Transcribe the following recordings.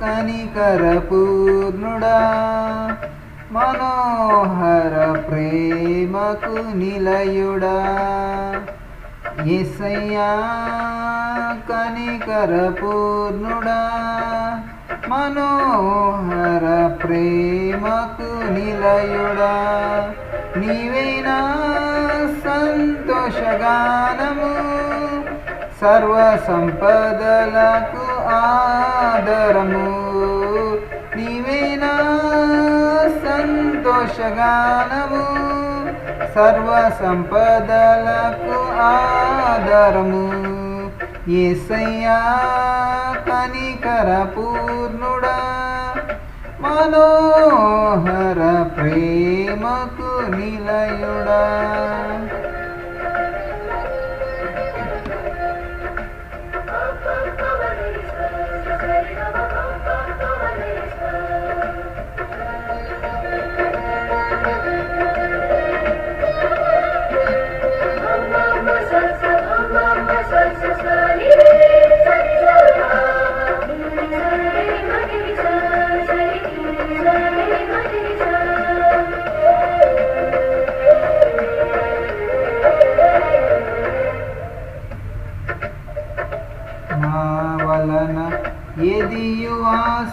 కనికర పూర్ణుడా మనోహర ప్రేమకు నిలయుడా. కనికర పూర్ణుడా మనోహర ప్రేమకు నిలయుడా. నీవేనా సంతోషగానము? సర్వ సంపదలకు ఆదరము. నీవేనా సంతోషగానము? సర్వ సంపదలకు ఆదరము. ఏసయ్యా కనికర పూర్ణుడా మనోహర ప్రే నిలయుడా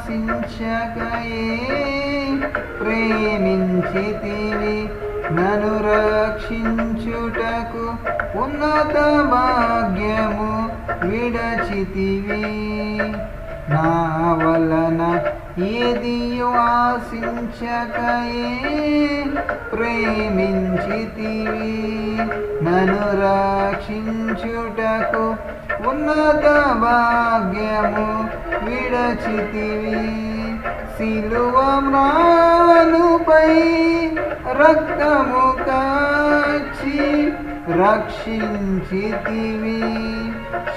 ఆశించకయే ప్రేమించితివి నను రక్షించుటకు ఉన్నత భాగ్యము విడచితివి. నా వలన ఏది ఆశించకయే ప్రేమించితివి. నన్ను రక్షించుటకు ఉన్నత భాగ్యము విడచితివి. సిలువమ్రానుపై రక్తము కాచి రక్షించితివి.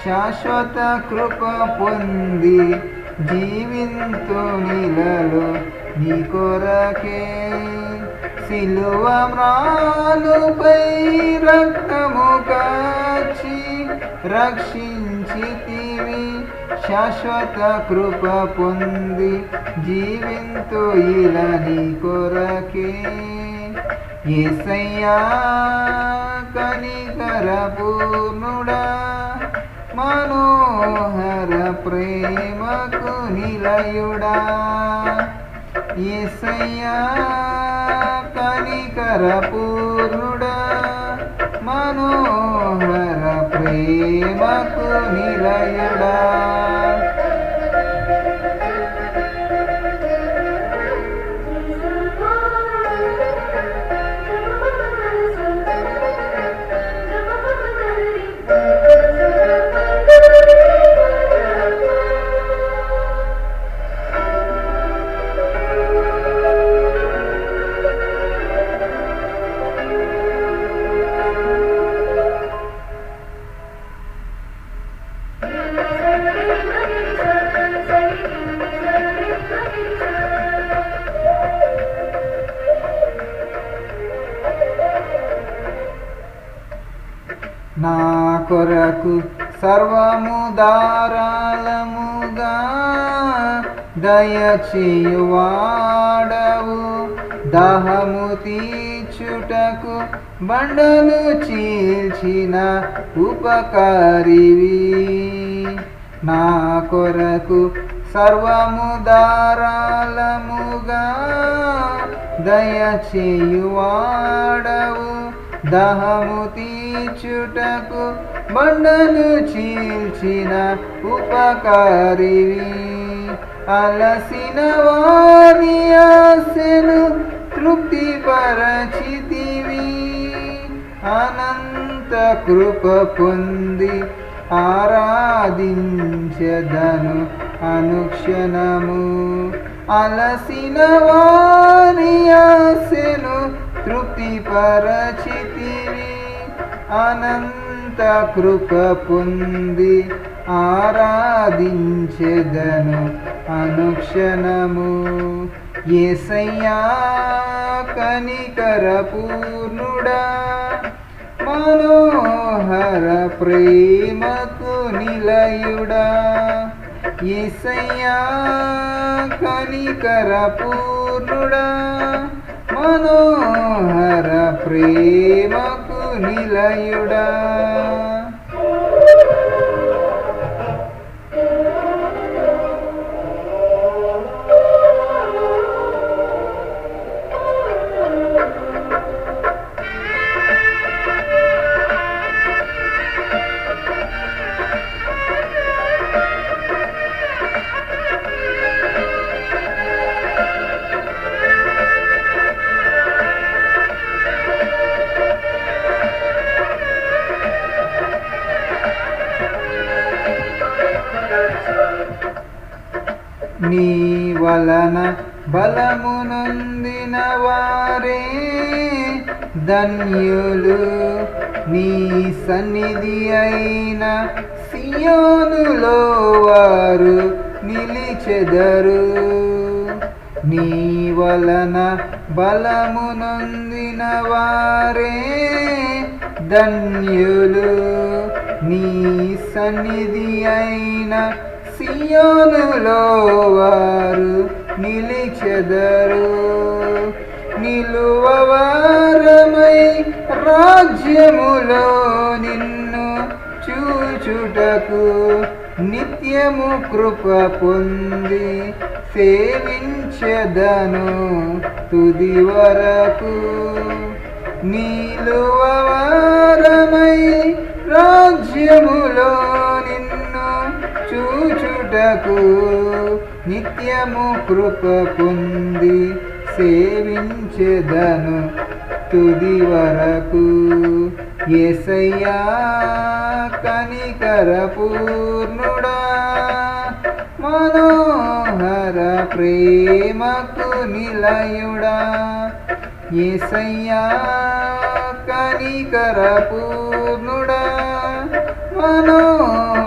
శాశ్వత కృప పొంది జీవింతు నిలలో నీ కొరకే. సిలువ మ్రాలుపై రక్తము కాచి రక్షించితివి. శాశ్వత కృప పొంది జీవింతు ఇలా నీ కొరకే. ఏసయ్యా కనికర పూర్ణుడా మనోహర ప్రేమకు నిలయుడా. ఏసయ్యా కనికర పూర్ణుడా మనోహర ప్రేమకు నిలయుడా. నా కొరకు సర్వము దారాలముగా దయచేయువాడవు. దాహము తీర్చుటకు బండలు చీల్చిన ఉపకారివి. నా కొరకు సర్వము దారాలముగా దయచేయువాడవు. దహము తీర్చుటకు బండలు చీల్చిన ఉపకారివి. అలసిన వారి ఆశను తృప్తిపరచితివి. అనంత కృప పొంది ఆరాధించదను అనుక్షణము. అలసిన వారి ఆశను తృప్తిపరచితివి. అనంత కృప పొంది ఆరాధించెదను అనుక్షణము. ఏసయ్యా కనికర పూర్ణుడా మనోహర ప్రేమకు నిలయుడా. ఏసయ్యా కనికర నీ వలన బలమునొందిన వారే. ధన్యులు నీ సన్నిధి అయిన సియోనులో వారు నిలిచెదరు. నీ వలన బలమునొందిన వారే. ధన్యులు నీ సన్నిధి అయిన సియోనులో వారు నిలిచెదరు. నిలువవారమై రాజ్యములో నిన్ను చూచుటకు నిత్యము కృప పొంది సేవించదను తుది వరకు. నీలువవారమై రాజ్యములో నిన్ను చూచు చేయుటకు నిత్యము కృప పొంది సేవించెదను తుది వరకు. ఎసయ్యా కనికర పూర్ణుడా మనోహర ప్రేమకు నిలయుడా. ఎసయ్యా కనికర పూర్ణుడా మనో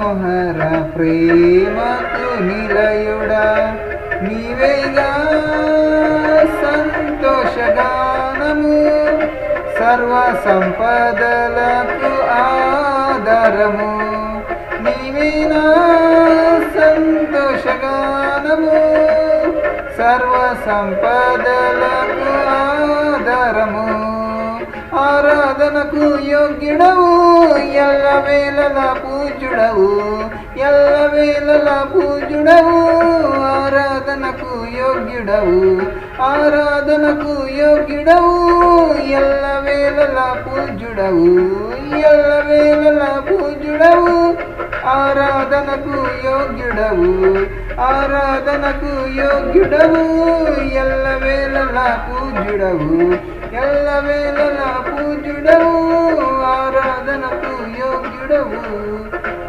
మనోహర ప్రేమకు నిలయుడా. నీవేగా సంతోషగానము. సర్వ సంపదలకు ఆధారము. నీవేనా సంతోషగానము. సర్వ సంపదలకు ఆధారము. ఆరాధనకు యోగ్యుడవు. ఎల్ల వేళల పూజుడవు. ఎల్ల వేళల పూజుడవు. ఆరాధనకు యోగ్యుడవు. ఆరాధనకు యోగ్యుడవు. ఎల్ల వేళల పూజుడవు. ఎల్ల వేళల పూజుడవు. ఆరాధనకు యోగ్యుడవు. ఆరాధనకు యోగ్యుడవు. ఎల్ల వేళల పూజుడవు. ఎల్ల వేళల పూజుడవు ఆరాధనకు యోగ్యుడవు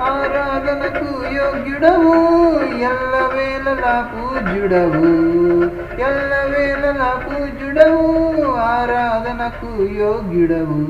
ఆరాధనకు యోగ్యుడవు ఎల్ల వేళల పూజుడవు ఎల్ల వేళల పూజుడవు ఆరాధనకు యోగ్యుడవు.